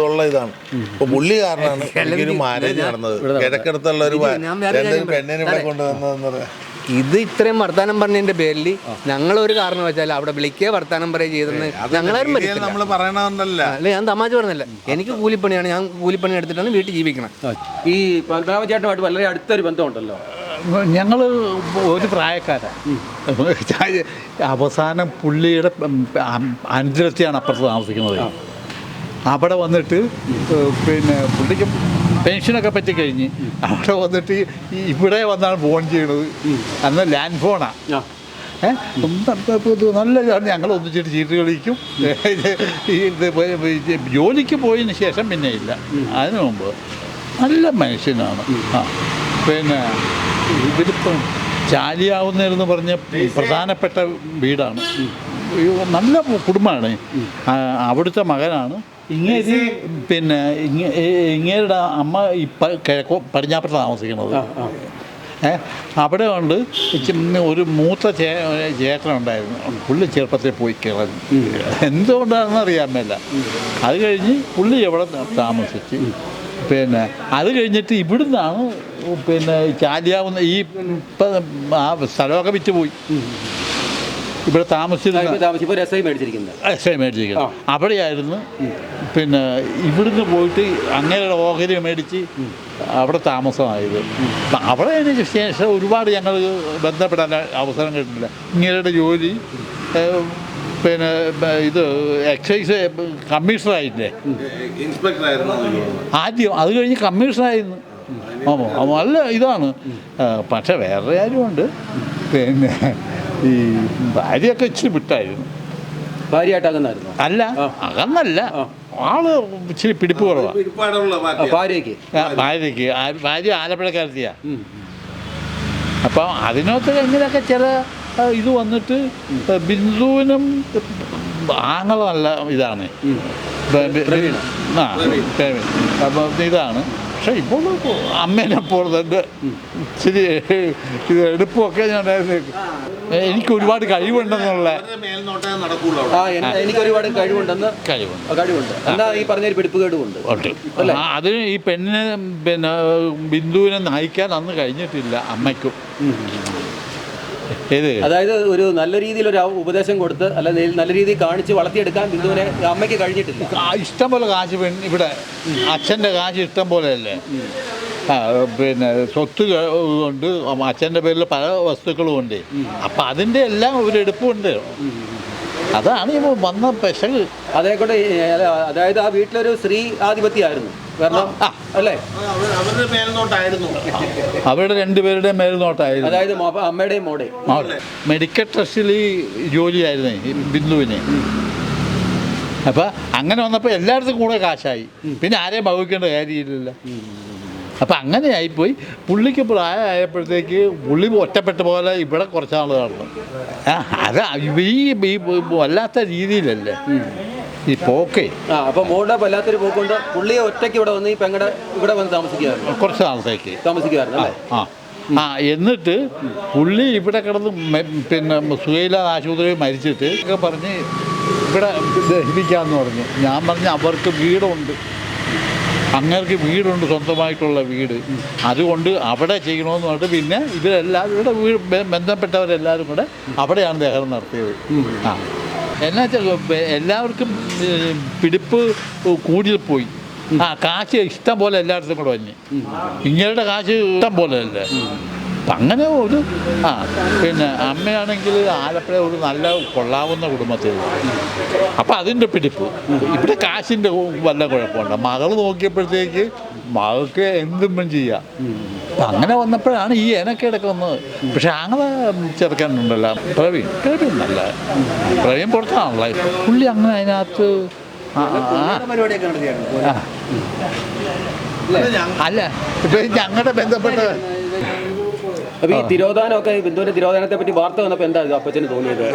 ഉള്ള ഇതാണ്. ഇപ്പൊ പുള്ളി കാരണമാണ് *laughs* എനിക്കൊരു മാരേജ് നടന്നത്. കിഴക്കടുത്തുള്ള ഒരു പെണ്ണിനെ ഇവിടെ കൊണ്ടുവന്നതെന്ന് പറയാം. ഇത് ഇത്രയും വർത്താനം പറഞ്ഞതിന്റെ പേരിൽ ഞങ്ങൾ ഒരു കാരണം വെച്ചാൽ അവിടെ വിളിക്കുക വർത്താനം പറയുക ചെയ്തെന്ന് ഞങ്ങളാരും അല്ല ഞാൻ തമാശ പറഞ്ഞല്ല എനിക്ക് കൂലിപ്പണിയാണ് ഞാൻ കൂലിപ്പണി എടുത്തിട്ടാണ് വീട്ടിൽ ജീവിക്കണം. ഈ പത്മനാഭ ചേട്ടനുമായിട്ട് വളരെ അടുത്തൊരു ബന്ധമുണ്ടല്ലോ. ഞങ്ങൾ ഒരു പ്രായക്കാരാണ് അവസാനം പുള്ളിയുടെ അനുജത്തിയാണ് അപ്പുറത്ത് താമസിക്കുന്നത്. അവിടെ വന്നിട്ട് പിന്നെ പുള്ളിക്ക് പെൻഷനൊക്കെ പറ്റി കഴിഞ്ഞ് അവിടെ വന്നിട്ട് ഇവിടെ വന്നാണ് ഫോൺ ചെയ്യണത്. അന്ന് ലാൻഡ് ഫോണാണ് നല്ല ഞങ്ങൾ ഒന്നിച്ചിട്ട് ചീട്ട് കളിക്കും. ജോലിക്ക് പോയതിന് ശേഷം പിന്നെ ഇല്ല. അതിനു മുമ്പ് നല്ല മനുഷ്യനാണ്. ആ. പിന്നെ ഇവരിപ്പം ചാലിയാവുന്നതെന്ന് പറഞ്ഞ പ്രധാനപ്പെട്ട വീടാണ്. നല്ല കുടുംബമാണ്. അവിടുത്തെ മകനാണ്. ഇങ്ങേര് പിന്നെ ഇങ്ങ- ഇങ്ങേരുടെ അമ്മ ഇപ്പം കിഴക്കോ പടിഞ്ഞാപ്പുറത്ത് താമസിക്കുന്നത്. അവിടെ കൊണ്ട് ഒരു മൂത്ത ചേ ചേട്ടനുണ്ടായിരുന്നു പുള്ളി ചെറുപ്പത്തിൽ പോയി കിളഞ്ഞു എന്തുകൊണ്ടാണെന്ന് അറിയാൻ മേല. അത് കഴിഞ്ഞ് പുള്ളി എവിടെ താമസിച്ച്. പിന്നെ അത് കഴിഞ്ഞിട്ട് ഇവിടുന്നാണ് പിന്നെ ചാലിയാവുന്ന ഈ ഇപ്പം ആ സ്ഥലമൊക്കെ വിറ്റ് പോയി ഇവിടെ താമസിച്ചിരുന്ന എസ് ഐ മേടിച്ചിരിക്കുന്നത്. അവിടെയായിരുന്നു. പിന്നെ ഇവിടുന്ന് പോയിട്ട് അങ്ങനെയുള്ള ഓഹരി മേടിച്ച് അവിടെ താമസമായത്. അവിടെ അതിന് ശേഷം ഒരുപാട് ഞങ്ങൾ ബന്ധപ്പെടാൻ അവസരം കിട്ടുന്നില്ല ഇങ്ങനെയുടെ ജോലി പിന്നെ ഇത് എക്സൈസ് കമ്മീഷണറായില്ലേ? ആയിരുന്നു ആദ്യം അത് കഴിഞ്ഞ് കമ്മീഷണറായിരുന്നു. നല്ല ഇതാണ്. പക്ഷേ പക്ഷെ വേറെ കാര്യമുണ്ട്. പിന്നെ ഈ ഭാര്യയൊക്കെ ഇച്ചിരി വിട്ടായിരുന്നു. ഭാര്യയായിട്ടാകുന്നായിരുന്നു? അല്ല അകന്നല്ല. ആൾ ഇച്ചിരി പിടിപ്പ് കുറവാണ് പാർട്ടി ഭാര്യയ്ക്ക്. ഭാര്യയ്ക്ക്. ഭാര്യ ആലപ്പുഴക്കാരത്തിയാ. അപ്പം അതിനകത്ത് എങ്ങനെയൊക്കെ ചില ഇത് വന്നിട്ട് ബിന്ദുവിനും ആങ്ങള നല്ല ഇതാണ്. ആ. ഇതാണ്. പക്ഷെ ഇപ്പോൾ അമ്മേനെ പോലെ തന്നെ ശരി ഇത് എടുപ്പമൊക്കെ ഞാൻ എനിക്ക് ഒരുപാട് കഴിവുണ്ടെന്നുള്ള ആ എൻ- എനിക്ക് ഒരുപാട് കഴിവുണ്ടെന്ന് കഴിവുണ്ട്. കഴിവുണ്ട്. എന്താ ഈ പറഞ്ഞൊരു പിടിപ്പുകേടുമുണ്ട് ഉണ്ട്. ആ, അതിന് ഈ പെണ്ണിനെ പിന്നെ ബിന്ദുവിനെ നയിക്കാൻ അന്ന് കഴിഞ്ഞിട്ടില്ല അമ്മയ്ക്കും. അതായത് ഒരു നല്ല രീതിയിൽ ഒരു ഉപദേശം കൊടുത്ത് അല്ല നല്ല രീതിയിൽ കാണിച്ച് വളർത്തിയെടുക്കാൻ ബിന്ദുവിനെ അമ്മയ്ക്ക് കഴിഞ്ഞിട്ടില്ല. ആ, ഇഷ്ടം പോലെ കാശ് പെൺ ഇവിടെ അച്ഛന്റെ കാശ് ഇഷ്ടം പോലെ അല്ലേ ആ പിന്നെ സ്വത്ത് ഉണ്ട്. അച്ഛന്റെ പേരിൽ പല വസ്തുക്കളും ഉണ്ട്. അപ്പം അതിന്റെ എല്ലാം ഒരു എടുപ്പുണ്ട്. അതാണ് ഈ വന്ന പെശക്. അതേക്കോട്ടെ അതായത് ആ വീട്ടിലൊരു സ്ത്രീ ആധിപത്യമായിരുന്നു. കാരണം. അല്ലേ? അവരുടെ രണ്ടുപേരുടെ മേൽനോട്ടായിരുന്നു. അതായത് അമ്മയുടെയും മോടെ മെഡിക്കൽ ട്രസ്റ്റിൽ ഈ ജോലിയായിരുന്നേ ഈ ബിന്ദുവിന്. അപ്പൊ അങ്ങനെ വന്നപ്പോൾ എല്ലായിടത്തും കൂടെ കാശായി. പിന്നെ ആരെയും ഭവിക്കേണ്ട കാര്യമില്ലല്ലോ. അപ്പം അങ്ങനെ ആയിപ്പോയി. പുള്ളിക്ക് പ്രായമായപ്പോഴത്തേക്ക് പുള്ളി ഒറ്റപ്പെട്ട പോലെ ഇവിടെ കുറച്ച് നാൾ നടന്നു ആ, അത് ഈ ഈ വല്ലാത്ത രീതിയിലല്ലേ? ഈ പോക്കേ. ആ അപ്പോൾ മോളുടെ വല്ലാത്തൊരു പോക്കുണ്ട്. പുള്ളിയെ ഒറ്റയ്ക്ക് ഇവിടെ വന്ന് ഈ പെങ്ങടെ ഇവിടെ വന്ന് താമസിക്കുകയായിരുന്നു കുറച്ച് നാളത്തേക്ക് താമസിക്കുകയായിരുന്നു അല്ലേ? ആ ആ. എന്നിട്ട് പുള്ളി ഇവിടെ കിടന്ന് പിന്നെ സുഹൈല ആശുപത്രി മരിച്ചിട്ട് ഒക്കെ പറഞ്ഞ് ഇവിടെ ദഹിപ്പിക്കാമെന്ന് പറഞ്ഞു. ഞാൻ പറഞ്ഞു അവർക്ക് വീടുണ്ട്. അങ്ങേർക്ക് വീടുണ്ട് സ്വന്തമായിട്ടുള്ള വീട്. അതുകൊണ്ട് അവിടെ ചെയ്യണമെന്ന് പറഞ്ഞിട്ട് പിന്നെ ഇവരെല്ലാവരും ഇവിടെ വീട് ബന്ധപ്പെട്ടവരെല്ലാവരും കൂടെ അവിടെയാണ് ദഹനം നടത്തിയത്. ആ. എന്നാ വെച്ചാൽ എല്ലാവർക്കും പിടിപ്പ് കൂടിപ്പോയി ആ കാശ് ഇഷ്ടം പോലെ എല്ലായിടത്തും കൂടെ തന്നെ ഇങ്ങനെയുടെ കാശ് ഇഷ്ടം പോലെ അല്ലേ? അപ്പം അങ്ങനെ ഒരു ആ പിന്നെ അമ്മയാണെങ്കിൽ ആലപ്പുഴ ഒരു നല്ല കൊള്ളാവുന്ന കുടുംബത്തിൽ. അപ്പം അതിന്റെ പിടിപ്പ്. ഇവിടെ കാശിന്റെ വല്ല കുഴപ്പമുണ്ട്? മകൾ നോക്കിയപ്പോഴത്തേക്ക് മകൾക്ക് എന്തും ചെയ്യാം. അപ്പം അങ്ങനെ വന്നപ്പോഴാണ് ഈ എനക്കേടൊക്കെ വന്നത് പക്ഷെ ആങ്ങളെ ചെറുക്കാനുണ്ടല്ലോ പ്രവീൺ. പ്രവീൺ നല്ല പ്രവീൺ പുറത്താണല്ലോ. പുള്ളി അങ്ങനെ അതിനകത്ത്. അല്ല ഇപ്പൊ ഞങ്ങളുടെ ബന്ധപ്പെട്ട അപ്പൊ ഈ തിരോധാനമൊക്കെ ബിന്ദുവിന്റെ തിരോധാനത്തെ പറ്റി വാർത്ത വന്നപ്പോൾ എന്താ അപ്പച്ചന് തോന്നിയത്?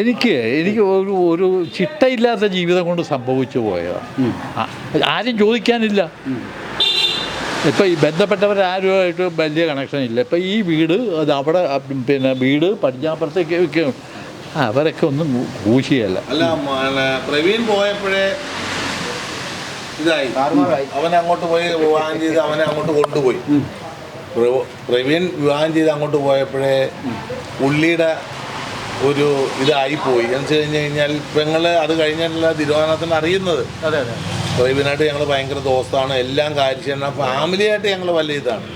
എനിക്ക് എനിക്ക് ഒരു ഒരു ചിട്ടയില്ലാത്ത ജീവിതം കൊണ്ട് സംഭവിച്ചു പോയതാണ് ആരും ചോദിക്കാനില്ല. ഇപ്പം ഈ ബന്ധപ്പെട്ടവരാരുമായിട്ട് വലിയ കണക്ഷൻ ഇല്ല. ഇപ്പം ഈ വീട് അത് അവിടെ പിന്നെ വീട് പടിഞ്ഞാപ്പുറത്തേക്ക് വയ്ക്കും അവരൊക്കെ ഒന്നും കൂശിയല്ല. അല്ല പ്രവീൺ പോയപ്പോഴേ ഇതായി. അവൻ അങ്ങോട്ട് പോയി വിവാഹം ചെയ്ത് അവനെ അങ്ങോട്ട് കൊണ്ടുപോയി. പ്രവീൺ വിവാഹം ചെയ്ത് അങ്ങോട്ട് പോയപ്പോഴേ ഉള്ളിയുടെ ഒരു ഇതായി പോയി. എന്ന് വെച്ച് കഴിഞ്ഞ് കഴിഞ്ഞാൽ പെങ്ങൾ അത് കഴിഞ്ഞിട്ടുള്ള തിരുവോണത്തിന് അറിയുന്നത്. അതെ അതെ. പ്രവീണായിട്ട് ഞങ്ങൾ ഭയങ്കര ദോസ്താണ്. എല്ലാം കാര്യം ഫാമിലിയായിട്ട് ഞങ്ങൾ വലിയ ഇതാണ്.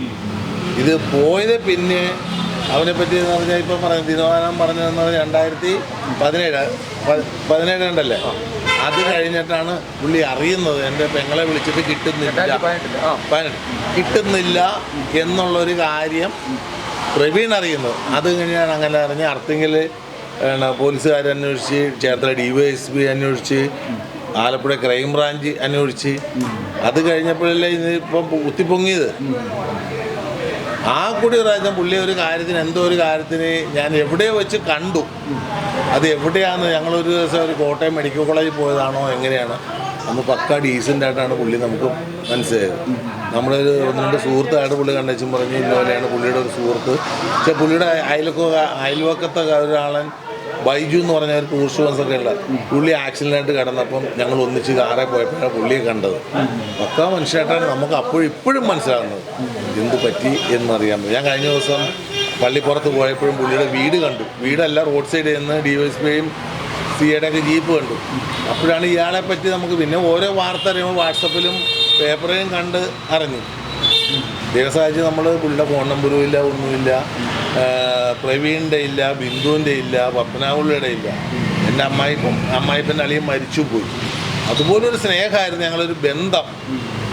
ഇത് പോയത് പിന്നെ അവനെ പറ്റി എന്ന് പറഞ്ഞാൽ ഇപ്പം പറഞ്ഞു തീരുമാനം പറഞ്ഞതെന്ന് പറഞ്ഞാൽ രണ്ടായിരത്തി പതിനേഴ് പതിനേഴ് ഉണ്ടല്ലേ അത് കഴിഞ്ഞിട്ടാണ് പുള്ളി അറിയുന്നത് എന്റെ പെങ്ങളെ വിളിച്ചിട്ട് കിട്ടുന്നില്ല. കിട്ടുന്നില്ല എന്നുള്ളൊരു കാര്യം പ്രവീൺ അറിയുന്നത് അത് കഴിഞ്ഞാണ് അങ്ങനെ അറിഞ്ഞ് അർത്തിങ്കിൽ പോലീസുകാർ അന്വേഷിച്ച് Cherthala D Y S P അന്വേഷിച്ച് ആലപ്പുഴ ക്രൈംബ്രാഞ്ച് അന്വേഷിച്ച്. അത് കഴിഞ്ഞപ്പോഴല്ലേ ഇതിപ്പം കുത്തിപ്പൊങ്ങിയത്. ആ കൂടി പ്രാവശ്യം പുള്ളി ഒരു കാര്യത്തിന് എന്തോ ഒരു കാര്യത്തിന് ഞാൻ എവിടെ വെച്ച് കണ്ടു. അത് എവിടെയാന്ന് ഞങ്ങളൊരു ദിവസം ഒരു കോട്ടയം മെഡിക്കൽ കോളേജിൽ പോയതാണോ എങ്ങനെയാണ് അന്ന് പക്ക ഡീസന്റ് ആയിട്ടാണ് പുള്ളി നമുക്ക് മനസ്സിലായത്. നമ്മളൊരു ഒന്ന് രണ്ട് സുഹൃത്തായിട്ട് പുള്ളി കണ്ടുവച്ചും പറഞ്ഞു ഇന്നോലെയാണ് പുള്ളിയുടെ ഒരു സുഹൃത്ത്. പക്ഷെ പുള്ളിയുടെ അയൽവക്ക അയൽവക്കത്തെ ഒരാളൻ ബൈജു എന്ന് പറഞ്ഞ ഒരു ടൂറിസ്റ്റ് ബസ്സൊക്കെ ഉള്ള പുള്ളി ആക്സിഡന്റായിട്ട് കിടന്നപ്പം ഞങ്ങൾ ഒന്നിച്ച് കാറെ പോയപ്പോഴാണ് പുള്ളിയെ കണ്ടത്. പക്കാ മനുഷ്യരായിട്ടാണ് നമുക്ക് അപ്പോഴും ഇപ്പോഴും മനസ്സിലാകുന്നത്. എന്ത് പറ്റി എന്നറിയാൻ ഞാൻ കഴിഞ്ഞ ദിവസം പള്ളിപ്പുറത്ത് പോയപ്പോഴും പുള്ളിയുടെ വീട് കണ്ടു. വീടല്ല റോഡ് സൈഡിൽ നിന്ന് ഡി വൈ എസ് പിയും സിയുടെ ഒക്കെ ജീപ്പ് കണ്ടു. അപ്പോഴാണ് ഇയാളെ പറ്റി നമുക്ക് പിന്നെ ഓരോ വാർത്ത അറിയുമ്പോൾ വാട്സപ്പിലും പേപ്പറിലും കണ്ട് അറിഞ്ഞു. ദൈവസാഹചര്യം നമ്മൾ പുള്ളിയുടെ ഫോൺ നമ്പറും ഇല്ല ഒന്നുമില്ല. പ്രവീണിന്റെ ഇല്ല ബിന്ദുവിന്റെ ഇല്ല പത്മനാഭുള്ളിയുടെ ഇല്ല. എന്റെ അമ്മായിപ്പം അമ്മായിപ്പന്റെ അളിയും മരിച്ചു പോയി അതുപോലൊരു സ്നേഹമായിരുന്നു ഞങ്ങളൊരു ബന്ധം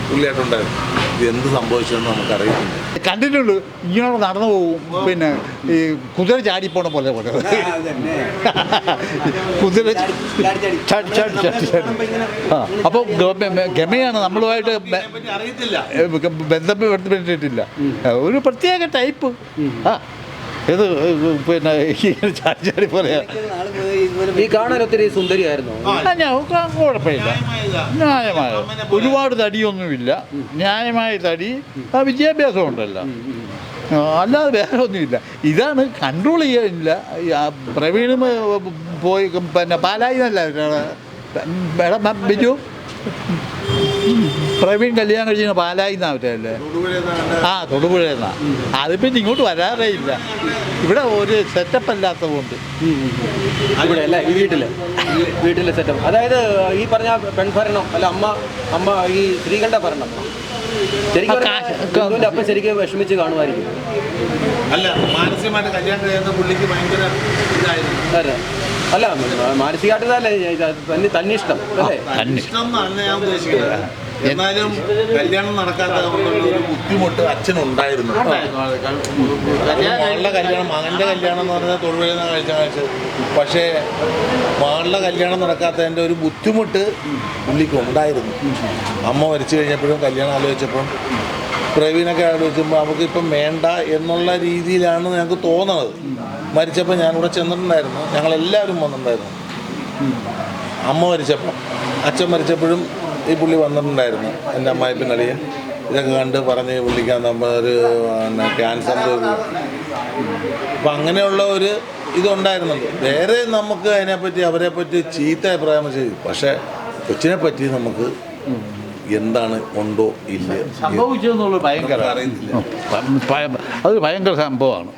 പുള്ളിയായിട്ടുണ്ടായിരുന്നു. ഇത് എന്ത് സംഭവിച്ചതെന്ന് നമുക്കറിയില്ല കണ്ടിട്ടുണ്ട് ഇങ്ങനെ നടന്നു പോകും. പിന്നെ ഈ കുതിര ചാടിപ്പോണ പോലെ പോലെ. കുതിര ചാടി ചാടി ചാടി. ചാടി ആ അപ്പോൾ ഗമയാണ് നമ്മളുമായിട്ട് ബന്ധപ്പെട്ടിട്ടില്ല ഒരു പ്രത്യേക ടൈപ്പ്. ആ ഇത് പിന്നെ ചാടി ചാടി പറയാ ഈ കാണാൻ ഒത്തിരി സുന്ദരിയായിരുന്നു ഞാൻ കുഴപ്പമില്ല. ന്യായമായ ഒരുപാട് തടിയൊന്നുമില്ല ന്യായമായ തടി ആ വിദ്യാഭ്യാസം ഉണ്ടല്ലോ അല്ലാതെ വേറെ ഒന്നുമില്ല ഇതാണ് കൺട്രോൾ ചെയ്യാനില്ല പ്രവീണ് പോയി പിന്നെ പാലായി എന്നല്ല ബിജു പ്രവീൺ കല്യാണം കഴിച്ച പാലായി തൊടുപുഴയിൽ ആ തൊടുപുഴ എന്നാ അതിപ്പം ഇങ്ങോട്ട് വരാറേ ഇല്ല. ഇവിടെ ഒരു സെറ്റപ്പ് അല്ലാത്തതുകൊണ്ട്. ഇവിടെ അല്ലേ? ഈ വീട്ടിൽ. വീട്ടിലെ സെറ്റപ്പ് അതായത് ഈ പറഞ്ഞ പെൺഭരണം അല്ല അമ്മ അമ്മ ഈ സ്ത്രീകളുടെ ഭരണം. ശരിക്കും അപ്പൊ ശരിക്കും വിഷമിച്ച് കാണുമായിരിക്കും. അല്ല മാനസികമായിട്ട് കല്യാണം കഴിയുന്ന പുള്ളിക്ക് ഭയങ്കര ഇതായിരുന്നു. അതെ. അല്ല മാനസികമായിട്ടല്ലേ തന്നെ തന്നിഷ്ടം അല്ലേ? എന്നല്ല ഞാൻ ഉദ്ദേശിക്കുന്നത്. എന്നാലും കല്യാണം നടക്കാത്ത ഒരു ബുദ്ധിമുട്ട് അച്ഛനുണ്ടായിരുന്നു. മകളുടെ കല്യാണം മകന്റെ കല്യാണം എന്ന് പറഞ്ഞാൽ തൊഴിൽ കഴിച്ച കഴിച്ചത്. പക്ഷേ മകളുടെ കല്യാണം നടക്കാത്തതിന്റെ ഒരു ബുദ്ധിമുട്ട് പുള്ളിക്ക് ഉണ്ടായിരുന്നു. അമ്മ മരിച്ചു കഴിഞ്ഞപ്പോഴും കല്യാണം ആലോചിച്ചപ്പം പ്രവീണൊക്കെ ആലോചിക്കുമ്പോൾ നമുക്ക് ഇപ്പം വേണ്ട എന്നുള്ള രീതിയിലാണ് ഞങ്ങൾക്ക് തോന്നണത്. മരിച്ചപ്പോൾ ഞാനിവിടെ ചെന്നിട്ടുണ്ടായിരുന്നു. ഞങ്ങളെല്ലാവരും വന്നിട്ടുണ്ടായിരുന്നു. അമ്മ മരിച്ചപ്പോൾ അച്ഛൻ മരിച്ചപ്പോഴും ഈ പുള്ളി വന്നിട്ടുണ്ടായിരുന്നു. എന്റെ അമ്മായി പിന്നളിയെ ഇതൊക്കെ കണ്ട് പറഞ്ഞ് പുള്ളിക്കാൻ നമ്മൾ ഒരു പിന്നെ ക്യാൻസർ അപ്പം അങ്ങനെയുള്ള ഒരു ഇതുണ്ടായിരുന്നുണ്ട്. വേറെ നമുക്ക് അതിനെപ്പറ്റി അവരെ പറ്റി ചീത്ത അഭിപ്രായം ചെയ്തു. പക്ഷേ കൊച്ചിനെ പറ്റി നമുക്ക് എന്താണ് ഉണ്ടോ ഇല്ല? ഭയങ്കര അറിയത്തില്ല. അത് ഭയങ്കര സംഭവമാണ്.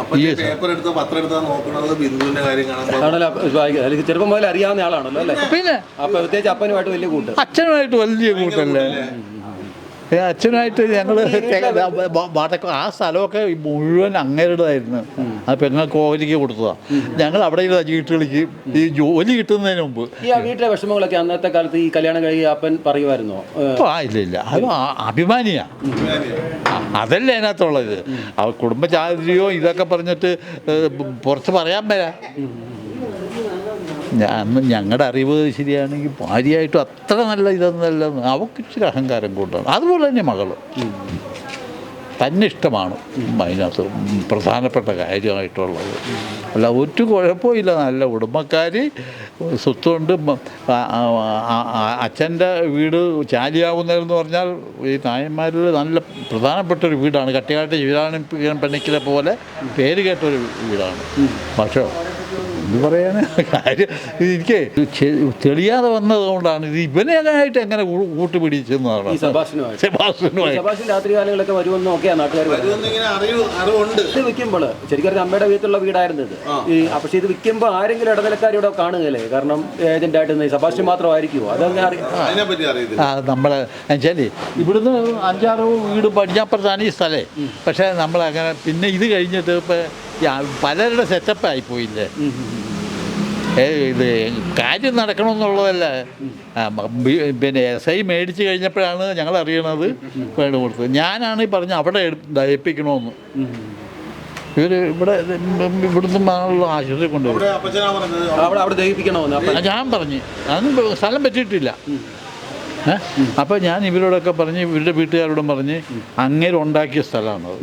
അപ്പം പേപ്പർ എടുത്ത് പത്രം എടുത്താൽ നോക്കുന്നത് ബിന്ദുവിന്റെ കാര്യം കാണുമ്പോൾ ആണല്ലോ അപ്പൊ ചെറുപ്പം മുതൽ അറിയാവുന്ന ആളാണല്ലോ അല്ലേ? പിന്നെ? അപ്പൊ പ്രത്യേകിച്ച് അപ്പനുമായിട്ട് വലിയ കൂട്ട്. അച്ഛനുമായിട്ട് വലിയ കൂട്ടല്ലേ? അച്ഛനായിട്ട് ഞങ്ങൾ വടക്ക ആ സ്ഥലമൊക്കെ മുഴുവൻ അങ്ങേരുടേതായിരുന്നു. ആ പെങ്ങൾക്ക് ഓഹരിക്ക് കൊടുത്തതാ. ഞങ്ങൾ അവിടെ ഇരുന്ന ചീട്ട് കളിക്കും ഈ ജോലി കിട്ടുന്നതിന് മുമ്പ്. ഈ വീട്ടിലെ വിഷമങ്ങളൊക്കെ അന്നത്തെ കാലത്ത് ഈ കല്യാണം കഴിയ അപ്പൻ പറയുമായിരുന്നോ? ആ ഇല്ല ഇല്ല. അത് അഭിമാനിയാ. അതല്ല അതിനകത്തുള്ളത്. ആ കുടുംബചാരിയോ ഇതൊക്കെ പറഞ്ഞിട്ട് പുറത്ത് പറയാൻ വരാ. ഞാൻ ഞങ്ങളുടെ അറിവ് ശരിയാണെങ്കിൽ ഭാര്യയായിട്ടും അത്ര നല്ല ഇതൊന്നല്ല. അവൾക്ക് ഇച്ചിരി അഹങ്കാരം കൂട്ടാണ് അതുപോലെ തന്നെ മകൾ. തന്നെ ഇഷ്ടമാണ് അതിനകത്ത്. പ്രധാനപ്പെട്ട കാര്യമായിട്ടുള്ളത്. അല്ല ഒരു കുഴപ്പമില്ല നല്ല കുടുംബക്കാർ സ്വത്തുകൊണ്ട് അച്ഛന്റെ വീട് ചാലിയാവുന്നതെന്ന് പറഞ്ഞാൽ ഈ നായന്മാരിൽ നല്ല പ്രധാനപ്പെട്ട ഒരു വീടാണ് കട്ടിയാട്ട് ശിവരാണി പെണ്ണിക്കിലെ പോലെ പേര് കേട്ടൊരു വീടാണ്. പക്ഷേ എന്ത് പറയാന് കാര്യം. എനിക്ക് തെളിയാതെ തെളിയാതെ വന്നതുകൊണ്ടാണ് ഇത് ഇവനെയായിട്ട് എങ്ങനെ കൂട്ടുപിടിച്ചെന്നാണ് ഈ വരുമെന്ന് ഒക്കെയാണ് നാട്ടുകാർ ഇത് വിൽക്കുമ്പോൾ ശരിക്കും അമ്മയുടെ വീട്ടിലുള്ള വീടായിരുന്നു ഇത്. ഈ പക്ഷെ ഇത് വിൽക്കുമ്പോൾ ആരെങ്കിലും ഇടനിലക്കാർ ഇവിടെ കാണുകയല്ലേ? കാരണം ഏജന്റായിട്ട് ആയിട്ട് സെബാസ്റ്റ്യൻ മാത്രമായിരിക്കുമോ അതങ്ങനെ അറിയാം? ആ നമ്മളെ വെച്ചാൽ ഇവിടുന്ന് അഞ്ചാറ് വീട് പടിഞ്ഞാപ്പുറത്താണ് ഈ സ്ഥലേ. പക്ഷേ നമ്മളങ്ങനെ പിന്നെ ഇത് കഴിഞ്ഞിട്ട് ഇപ്പം പലരുടെ സെറ്റപ്പ് ആയിപ്പോയില്ലേ ഏ ഇത് കാര്യം നടക്കണമെന്നുള്ളതല്ല. പിന്നെ എസ് ഐ മേടിച്ച് കഴിഞ്ഞപ്പോഴാണ് ഞങ്ങൾ അറിയണത് വേണ്ട കൊടുത്തത്. ഞാനാണ് ഈ പറഞ്ഞ അവിടെ ദയപ്പിക്കണമെന്ന് ഇവർ ഇവിടെ ഇവിടുന്ന് ആശുപത്രി കൊണ്ടുപോകും ഇവിടെ പറഞ്ഞത്. അവിടെ അവിടെ ദഹിപ്പിക്കണമെന്ന്. ഞാൻ പറഞ്ഞു. അതൊന്നും സ്ഥലം പറ്റിയിട്ടില്ല ഏ? അപ്പോൾ ഞാൻ ഇവരോടൊക്കെ പറഞ്ഞ് ഇവരുടെ വീട്ടുകാരോടും പറഞ്ഞ് അങ്ങനെ ഉണ്ടാക്കിയ സ്ഥലമാണത്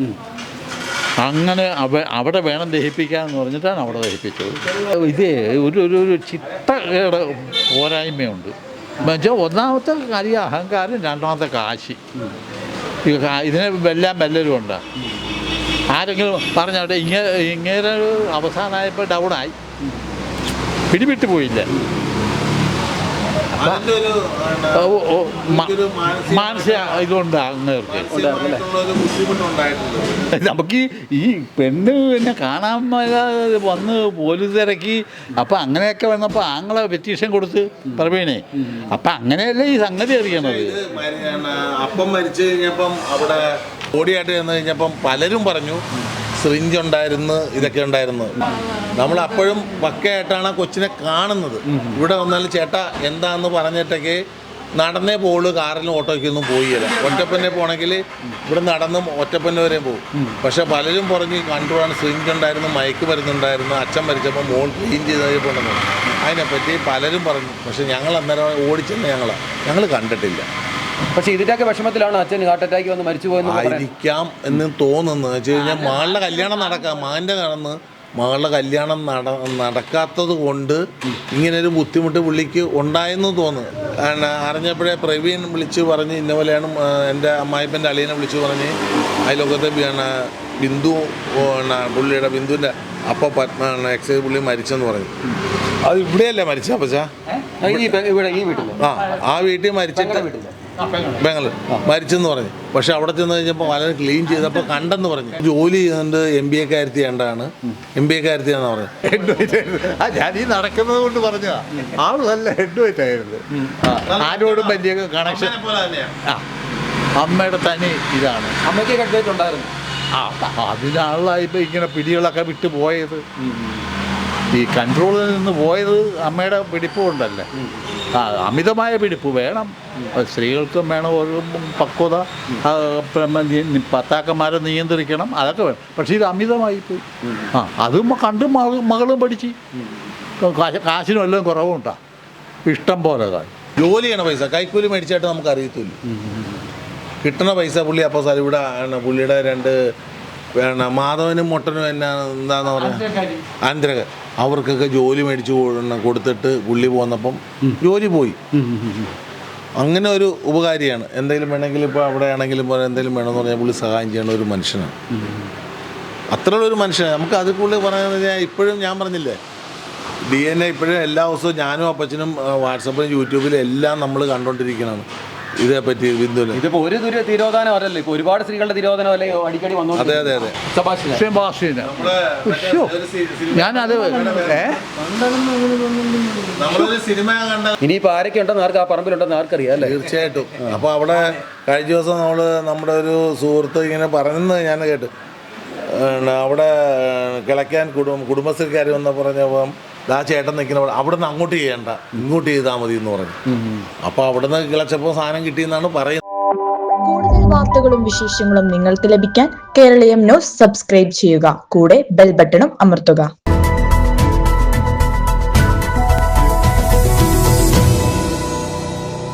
അങ്ങനെ അവ അവിടെ വേണം ദഹിപ്പിക്കാമെന്ന് പറഞ്ഞിട്ടാണ് അവിടെ ദഹിപ്പിച്ചത്. ഇത് ഒരു ഒരു ഒരു ചിട്ടയുടെ പോരായ്മയുണ്ട്. എന്നുവെച്ചാൽ ഒന്നാമത്തെ കാര്യം അഹങ്കാരം രണ്ടാമത്തെ കാശി. ഇതിനെ വെല്ലാൻ വല്ലരും ഉണ്ട്. ആരെങ്കിലും പറഞ്ഞോട്ടെ ഇങ്ങനെ ഇങ്ങനെ അവസാനമായപ്പോൾ ഡൗണായി പിടിവിട്ട് പോയില്ല അതിന്റെ ഒരു ഓ, ഓ, മ- ഒരു മാനസിക ഇതുണ്ട് അങ്ങേർക്ക് നമുക്ക് ഈ പെണ്ണ് പിന്നെ കാണാൻ വന്ന് പോലീസ് തിരക്കി. അപ്പം അങ്ങനെയൊക്കെ വന്നപ്പോൾ ആങ്ങളെ പെറ്റീഷൻ കൊടുത്ത് പ്രവീണേ. അപ്പം അങ്ങനെയല്ലേ ഈ സംഗതി അറിയണത്? അപ്പം മരിച്ചു കഴിഞ്ഞപ്പം അവിടെ ഓടിയായിട്ട് ചെന്ന് കഴിഞ്ഞപ്പം പലരും പറഞ്ഞു സിറിഞ്ച് ഉണ്ടായിരുന്നു ഇതൊക്കെ ഉണ്ടായിരുന്നു. നമ്മൾ അപ്പോഴും പക്കയായിട്ടാണ് ആ കൊച്ചിനെ കാണുന്നത്. ഇവിടെ വന്നാലും ചേട്ട എന്താന്ന് പറഞ്ഞിട്ടൊക്കെ നടന്നേ പോൾ കാറിലും ഓട്ടോയ്ക്കൊന്നും പോയില്ല. ഒറ്റപ്പന്നെ പോണെങ്കിൽ ഇവിടെ നടന്നും ഒറ്റപ്പന്നെ വരെ പോകും പക്ഷെ പലരും പറഞ്ഞ് കണ്ടുപോകാൻ സിറിഞ്ച് ഉണ്ടായിരുന്നു മയക്ക് മരുന്നുണ്ടായിരുന്നു അച്ഛൻ മരിച്ചപ്പോൾ മോൾ ക്ലീൻ ചെയ്ത് പോകണമെന്ന് അതിനെപ്പറ്റി പലരും പറഞ്ഞു. പക്ഷെ ഞങ്ങൾ അന്നേരം ഓടിച്ചെന്ന് ഞങ്ങളാണ് ഞങ്ങൾ കണ്ടിട്ടില്ല. പക്ഷേ ഇതിന്റെയൊക്കെ വിഷമത്തിലാണ് അച്ഛൻ ഹാർട്ട് അറ്റാക്ക് വന്ന് മരിച്ചു പോയെന്ന് പറയുന്നത് ആയിരിക്കാം എന്ന് തോന്നുന്നു വെച്ച് കഴിഞ്ഞാൽ മകളുടെ കല്യാണം നടക്കാം. മകന്റെ കടന്ന് മകളുടെ കല്യാണം നട നടക്കാത്തത് കൊണ്ട് ഇങ്ങനൊരു ബുദ്ധിമുട്ട് പുള്ളിക്ക് ഉണ്ടായെന്ന് തോന്നുന്നു. കാരണം അറിഞ്ഞപ്പോഴേ പ്രവീൺ വിളിച്ച് പറഞ്ഞ് ഇന്ന പോലെയാണ് ആ, എന്റെ അമ്മായിപ്പന്റെ അളിയനെ വിളിച്ച് പറഞ്ഞ് അതിലൊക്കത്തെ പിന്നെ ബിന്ദു പിന്നെ പുള്ളിയുടെ ബിന്ദുവിന്റെ അപ്പ പത്മ എക്സൈസ് പുള്ളി മരിച്ചെന്ന് പറഞ്ഞു അത് ഇവിടെയല്ലേ മരിച്ച അപ്പച്ചാ? ആ, ഈ പെ- ഇവിടെ ഈ വീട്ടിൽ ആ ആ വീട്ടിൽ മരിച്ചിട്ട് ബാംഗ്ലൂർ മരിച്ചെന്ന് പറഞ്ഞു. പക്ഷെ അവിടെ ചെന്ന് കഴിഞ്ഞപ്പോൾ വളരെ ക്ലീൻ ചെയ്തപ്പോൾ കണ്ടെന്ന് പറഞ്ഞു. ജോലി ചെയ്യുന്നുണ്ട് എം ബി എ കാര്യത്തി കണ്ടാണ് എം ബി എ കാര്യത്തിയാന്ന് പറഞ്ഞു ഞാൻ ഈ നടക്കുന്നത് കൊണ്ട് പറഞ്ഞതാ. ആൾ നല്ല ഹെഡ് ആയിരുന്നു. ആരോടും വലിയ കണക്ഷൻ ആ. അമ്മയുടെ തനി ഇതാണ്. അമ്മയ്ക്ക് ഹെഡ് ഉണ്ടായിരുന്നു. ആ അതിനാണല്ലോ ഇപ്പം ഇങ്ങനെ പിടികളൊക്കെ വിട്ടു പോയത്. ഈ കൺട്രോളിൽ നിന്ന് പോയത് അമ്മയുടെ പിടിപ്പ് കൊണ്ടല്ലേ ആ അമിതമായ പിടിപ്പ് വേണം. സ്ത്രീകൾക്കും വേണം ഒരു പക്വത. പത്താക്കന്മാരെ നിയന്ത്രിക്കണം. അതൊക്കെ വേണം. പക്ഷേ ഇത് അമിതമായി പോയി. ആ അതും കണ്ട് മക- മകളും പഠിച്ച്. കാശ് കാശിനും എല്ലാം കുറവുണ്ടാ. ഇഷ്ടം പോലെ കാശ് ജോലി ചെയ്യണ പൈസ. കൈക്കൂലി മേടിച്ചായിട്ട് നമുക്ക് അറിയത്തില്ല കിട്ടണ പൈസ പുള്ളി അപ്പോൾ സാർ ഇവിടെ പുള്ളിയുടെ രണ്ട് പിന്നെ മാധവനും മുട്ടനും എന്നാ എന്താന്ന് പറഞ്ഞാൽ ആന്ധ്രക അവർക്കൊക്കെ ജോലി മേടിച്ച് കൊടുത്തിട്ട് പുള്ളി പോന്നപ്പം ജോലി പോയി. അങ്ങനെ ഒരു ഉപകാരിയാണ്. എന്തെങ്കിലും വേണമെങ്കിൽ ഇപ്പോൾ അവിടെ ആണെങ്കിലും പോലെ എന്തെങ്കിലും വേണമെന്ന് പറഞ്ഞാൽ പുള്ളി സഹായം ചെയ്യണ ഒരു മനുഷ്യനാണ്. അത്രയുള്ള ഒരു മനുഷ്യനാണ്. നമുക്ക് അതിൽ കൂടുതൽ പറയുന്നത് ഞാൻ ഇപ്പോഴും ഞാൻ പറഞ്ഞില്ലേ? ഡി എൻ എ ഇപ്പോഴും എല്ലാ ദിവസവും ഞാനും അപ്പച്ചനും വാട്സപ്പിലും യൂട്യൂബിലും എല്ലാം നമ്മൾ കണ്ടുകൊണ്ടിരിക്കുന്നതാണ് ഇതേപ്പറ്റി ബിന്ദുവിന്. ഇതിപ്പോ ഒരു ദുര തിരോധാനം അല്ലല്ലോ ഇപ്പൊ ഒരുപാട് സ്ത്രീകളുടെ തിരോധാനം അല്ലെ അടിക്കടി വന്നു അതെ അതെ അതെ. സബാഷിന് സെബാസ്റ്റ്യന് ഉശ്ശോ. ഞാനത് ഏ? നമ്മളൊരു സിനിമ കണ്ട ഇനിയിപ്പോ ആരൊക്കെ ഉണ്ടെന്ന് ആർക്ക് ആ പറമ്പിലുണ്ടെന്ന് ആർക്കറിയാം അല്ലേ? തീർച്ചയായിട്ടും. അപ്പോൾ അവിടെ കഴിഞ്ഞ ദിവസം നമ്മൾ നമ്മുടെ ഒരു സുഹൃത്ത് ഇങ്ങനെ പറയുന്നത് ഞാൻ കേട്ടു. അവിടെ കിളയ്ക്കാൻ കുടുംബ കുടുംബശ്രീക്കാർ വന്ന പറഞ്ഞപ്പം ആ ചേട്ടൻ നിൽക്കുന്ന അവിടെ നിന്ന് അങ്ങോട്ട് ചെയ്യണ്ട. ഇങ്ങോട്ട് ചെയ്താൽ മതി എന്ന് പറഞ്ഞു. അപ്പോൾ അവിടെ നിന്ന് കിളച്ചപ്പോൾ സാധനം കിട്ടിയെന്നാണ് പറയുന്നത്. കൂടുതൽ വാർത്തകളും വിശേഷങ്ങളും നിങ്ങൾക്ക് ലഭിക്കാൻ കേരളീയം ന്യൂസ് സബ്സ്ക്രൈബ് ചെയ്യുക. കൂടെ ബെൽ ബട്ടണും അമർത്തുക.